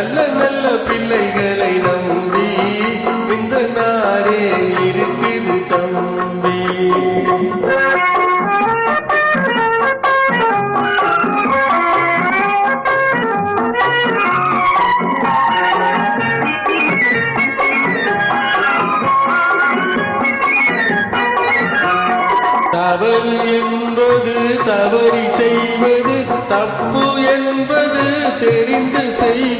நல்ல நல்ல பிள்ளைகளை நம்பி இந்த நாடே இருக்குது தம்பி. தவறு என்பது தவறி செய்வது தப்பு என்பது தெரிந்து செய்வது.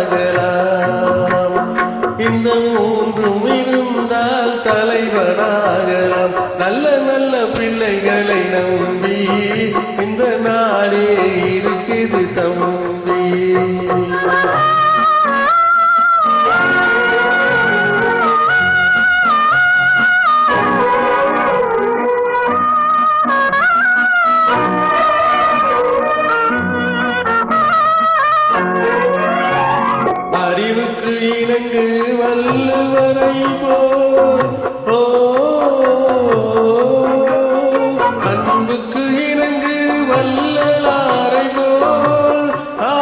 தலைவனாகலாம் இந்த மூன்றும் இருந்தால் தலைவனாகலாம். நல்ல நல்ல பிள்ளைகளை நம்பி அறிவுக்கு வல்லுவரை போ அன்புக்கு இணங்கு வல்லலாரை போல். ஆ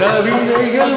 கவிதைகள்